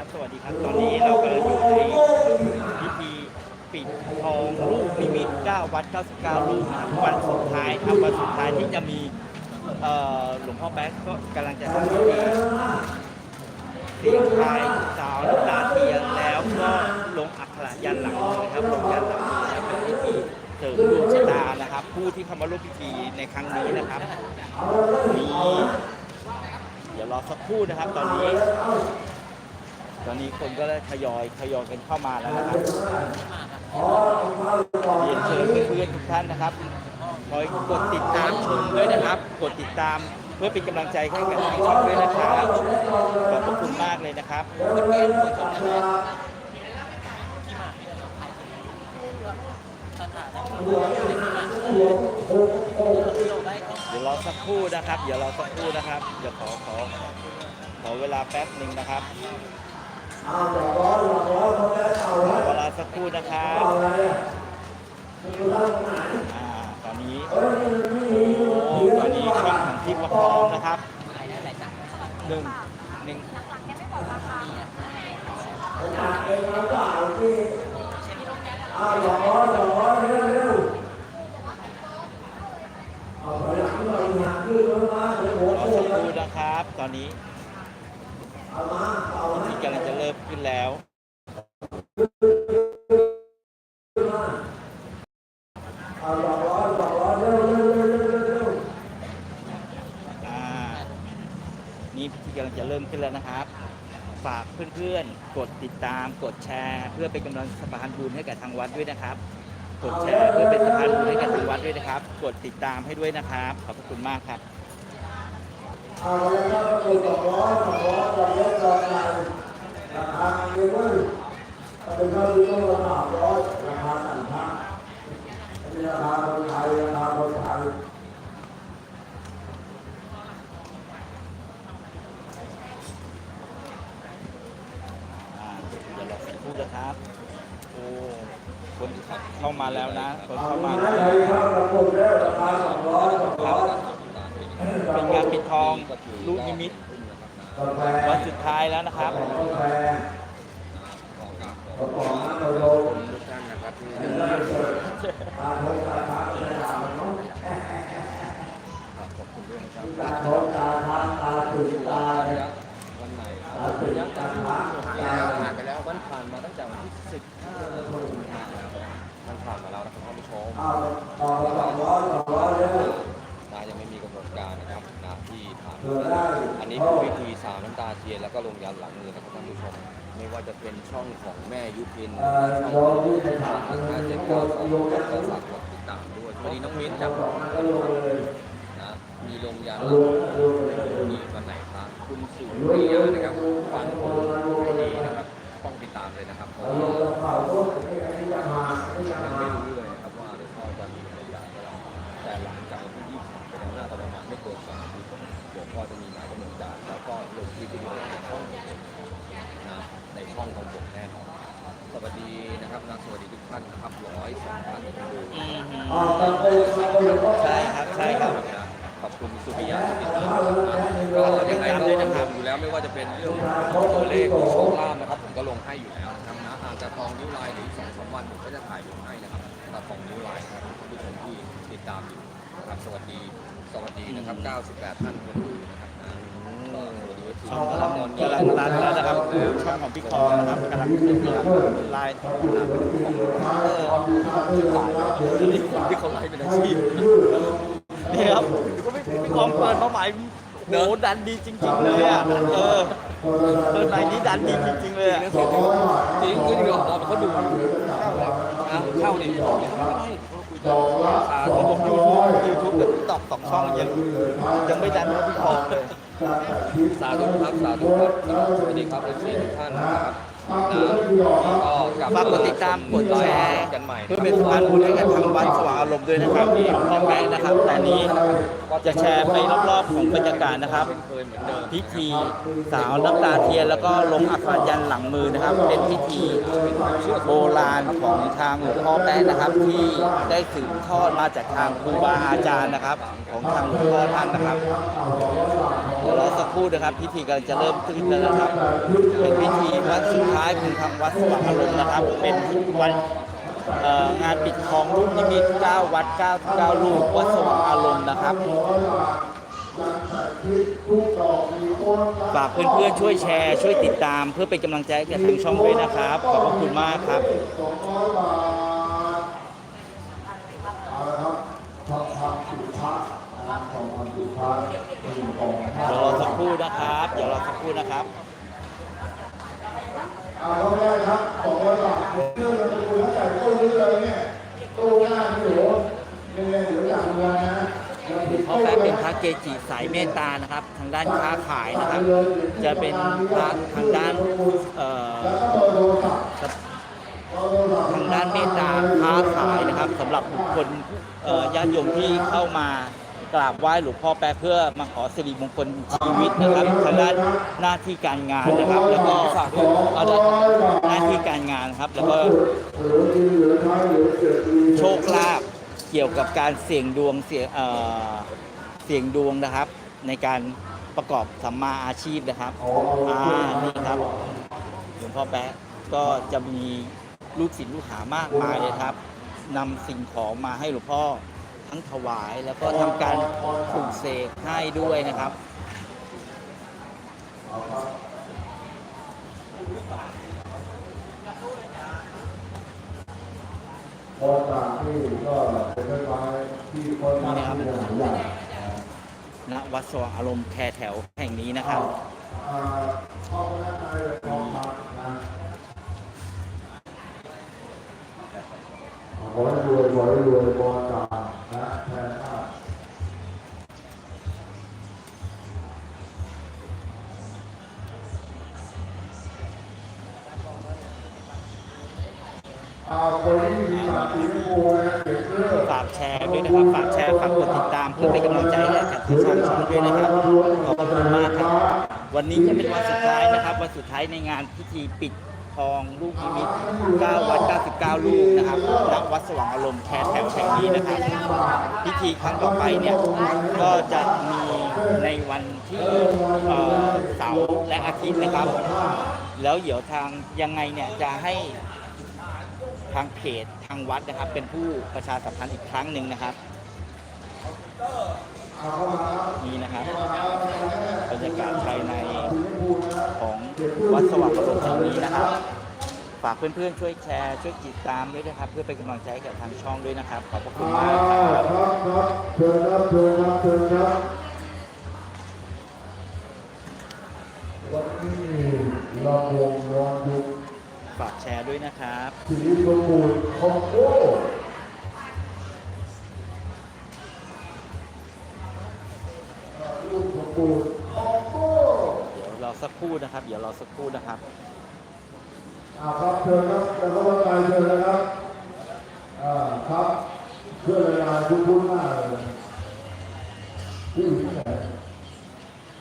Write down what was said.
ครับ สวัสดีครับ ตอนนี้เรากำลังอยู่ในพิธีปิดทองลูกนิมิต9วัด99 ลูกนะครับวันสุดท้ายครับวันสุดท้ายที่จะมีเอ่อหลวงพ่อแบ๊กก็กำลังจะทำพิธีเสียงทายสาวน้ำตาเทียนแล้วก็ลงอักขระยันหลังนะครับลงยันหลังนะครับเป็นพิธีเสริมดวงชะตานะครับ ผู้ที่เข้ามาร่วมพิธีในครั้งนี้นะครับมีเดี๋ยวรอสักครู่นะครับ ตอนนี้ ตอนนี้คนก็ได้ทยอยทยอยกันเข้ามาแล้วนะครับเรียนเชิญเพื่อนๆทุกท่านนะครับคอยกดติดตามชมด้วยนะครับ กดติดตามเพื่อเป็นกำลังใจให้กับทางช่องด้วยนะครับขอบพระคุณมากเลยนะครับเดี๋ยวรอสักครู่นะครับ เดี๋ยวรอสักครู่นะครับ เดี๋ยวขอขอขอเวลาแป๊บหนึ่งนะครับ ขอเวลาสักครู่นะครับอ่าตอนนี้โอ้ตอนนี้ช่องของที่ประคองนะครับหนึ่งหนึ่งรอสักครู่นะครับ ตอนนี้ที่กำ ลังจะเริ่มขึ้นแล้วอ่า นี่พิธีกำลังจะเริ่มขึ้นแล้วนะครับ ฝากเพื่อนๆ กดติดตาม กดแชร์ เพื่อเป็นกำลังสะพานบุญให้กับทางวัดด้วยนะครับ กดแชร์เพื่อเป็นสะพานบุญให้กับทางวัดด้วยนะครับ กดติดตามให้ด้วยนะครับ ขอบพระคุณมากครับ เอาเลยครับคือสองร้อยสองร้อยสองร้อยสองร้อย ราคาเยอะเลยถ้าเป็นข้าวดีก็ราคาร้อยราคาต่างกันอันนี้ราคาคนไทยราคาคนไทยเดี๋ยนะครับโอ้คนเข้ามาแล้วนะคนเข้ามาแล้วครับราคาสองร้อยสองร้อยเป็นงานปิดทองลูกนิมิต วันสุดท้ายแล้วนะครับกาแฟกระป๋องน้ำโดนทุกท่านนะครับที่ตาโทษตาทางตาโน้ตขอบคุณด้วยนะครับตาโทษตาทางตาตื่นตาเนี่ยวันใหม่ตาตื่นตาทางตาผ่านไปแล้ววันผ่านมาตั้งแต่วันที่15กุมภาพันธ์แล้วมันผ่านมาแล้วนะครับท่านผู้ชม ไม่ว่าจะเป็นช่องของแม่ยุพินเอ่อช่องโดขอนงที่ไปถามทางมันห้าเจ็ดก็เก้าสองลงก็แล้วฝากกดติดตามด้วยวันนี้น้องมิ้นจัจะบดอกมันก็ลงเลยนะมีลงยันลงลงเลยมีวันไหนครับคุณสุลริงยาเลยนะครับลฟังงผมลงให้เลดียนะครับต้องติดตามเลยนะครับเพราะลว่างแล้วเผาก็ไม่อันนี้จะมาไม่จะยังมาไม่รู้เลยนะครับว่าหลวงพ่อจะมีอะไรอย่างไรแต่หลังจากวันที่23ไปแล้วน่าจะประมาณไม่เกินสองอาทิตย์เดี๋ยวพ่อจะมี ช่องของผมแน่นอนสวัสดีนะครับนะสวัสดีทุกท่านนะครับร้อยสองท่านที่ดูอืมเอาตะโกนตะโกนก็ใช่ครับใช่ครับขอบคุณสุริยาที่ติดตามก็ยังไงก็ยังทำอยู่แล้วไม่ว่าจะเป็นเรื่องตัวเลขหรือโชคลาภนะครับผมก็ลงให้อยู่แล้วนะครับนะอาจจะทองนิ้วลายหรือสองสามวันผมก็จะถ่ายลงให้นะครับตาทองนิ้วลายนะครับท่านผู้ชมที่ติดตามอยู่นะครับสวัสดีสวัสดีนะครับ 98 ท่านคนดูนะครับ ช่องกำลังกำลังรันแล้วนะครับช่องของพี่คอนะครับกำลังไลน์ที่เขาไล่เป็นอาชีพนี่ครับก็ไม่พี่คองเปิดมาหม่โหดันดีจริงๆเลยอะเออเปิดใหม่นี้ดันดีจริงๆเลยอะจริงก็ดีกว่าเขาดูเข้าดิไม่ได้อ่าขอผมยูทูบยูทูบกับติ๊กต็อกสองช่องยังยังไม่ดันเท่าพี่คองเลย สาธุครับสาธุครับสวัสดีครับเอฟซีทุกท่านนะครับก็ฝากกดติดตามกดแชร์กันใหม่เพื่อเป็นสะพานบุญให้กับทางวัดสว่างอารมณ์ด้วยนะครับนี่พ่อแม่นะครับ แต่นี้จะแชร์ไปรอบๆของบรรยากาศนะครับเคยเหมือนเดิมพิธีสาวน้ำตาเทียนแล้วก็ลงอักขรยันหลังมือนะครับ เป็นพิธีโบราณของทางหลวงพ่อแป๊ะนะครับ ที่ได้สืบทอดมาจากทางครูบาอาจารย์นะครับ ของทางหลวงพ่อท่านนะครับ กครู่นะครับ พิธีกำลังจะเริ่มขึ้นแล้วนะครับ เป็นพิธีวัดสุดท้ายขอทางวัดสว่างอารมณ์นะครับ เป็นวันงานปิดทองลูกนิมิต9วัด9 9ลูกวัดสว่างอารมณ์นะครับฝากเพื่อนๆช่วยแชร์ ช่วยติดตาม เพื่อเป็นกำลังใจแก่ทางช่องด้วยนะครับ ขอบพระคุณมากครับรอ ยบาทเอาละครับพระพระสุภาพของพันสุภาพเป็นของพระเดี๋ยวรอสักครู่นะครับ เดี๋ยวรอสักครู่นะครับเอาเข้าไปได้ครับสองร้อยบาทเรื่องเราจะคุยตั้งแต่ตู้นี้เลยเนี่ยตู้หน้าที่โหเนี่ยเดี๋ยวอยากเงินนะเพราะแป๊บเป็นพระเกจิสายเมตตานะครับ ทางด้านค้าขายนะครับ จะเป็นพระทางด้านเอ่อแล้วก็เบอร์โทรศัพท์ทางด้านเมตตาค้าขายนะครับสำหรับบุคคลเอ่อญาติโยมที่เข้ามา กราบไหว้หลวงพ่อแปะเพื่อมาขอสิริมงคลชีวิตนะครับทางด้านหน้าที่การงานนะครับ แล้วก็เอาละหน้าที่การงานครับ แล้วก็โชคลาภเกี่ยวกับการเสี่ยงดวงเสี่ยงเอ่อเสี่ยงดวงนะครับ ในการประกอบสัมมาอาชีพนะครับอ่านี่ครับหลวงพ่อแปะก็จะมีลูกศิษย์ลูกหามากมายเลยครับนำสิ่งของมาให้หลวงพ่อ ทั้งถวาย แล้วก็ทำการปลูกเสกให้ด้วยนะครับ พอจากที่ก็เป็นไม้ไม้ที่คนทำที่หลายอย่างณวัดสว่างอารมณ์แคร์แถวแห่งนี้นะครับ อ่าพ่อแม่ใจเลยทองคำนะ อให้รวยขอให้รวยบอจางนะแทนชาอาคนที่มีสาสีชมพูนะเก็บเลือด ฝากแชร์ด้วยนะครับ ฝากแชร์ ฝากกดติดตามเพื่อเป็นกำลังใจให้กับทางช่องช่องด้วยนะครับ ขอบคุณมากครับ วันนี้จะเป็นวันสุดท้ายนะครับ วันสุดท้ายในงานพิธีปิด ทอง ลูกนิมิต9วัด99 ลูกนะครับณวัดสว่างอารมณ์แคร์แถวแห่งนี้นะครับ พิธีครั้งต่อไปเนี่ยก็จะมีในวันที่เอ่อเสาร์และอาทิตย์นะครับ แล้วเดี๋ยวทางยังไงเนี่ยจะให้ทางเพจทางวัดนะครับ เป็นผู้ประชาสัมพันธ์อีกครั้งหนึ่งนะครับ นี่นะครับบรรยากาศภายในของ วัดสว่างอารมณ์แห่งนี้นะครับ ฝากเพื่อนๆช่วยแชร์ช่วยติดตามด้วยนะครับ เพื่อเป็นกำลังใจให้กับทางช่องด้วยนะครับ ขอบพระคุณมากครับครับเชิญครับเชิญครับเชิญครับวันนี้เราวงย้อนยุฝากแชร์ด้วยนะครับสีชมพูคอมโบลูกชมพูคอมโบเดี๋ยวเรา สักครู่นะครับ เดี๋ยวรอสักครู่นะครับอาครับเชิญครับแล้วก็มาเชิญนะครับอ่าครับเพื่อเวลาคุ้นๆมากเลยที่อยู่ที่ไหน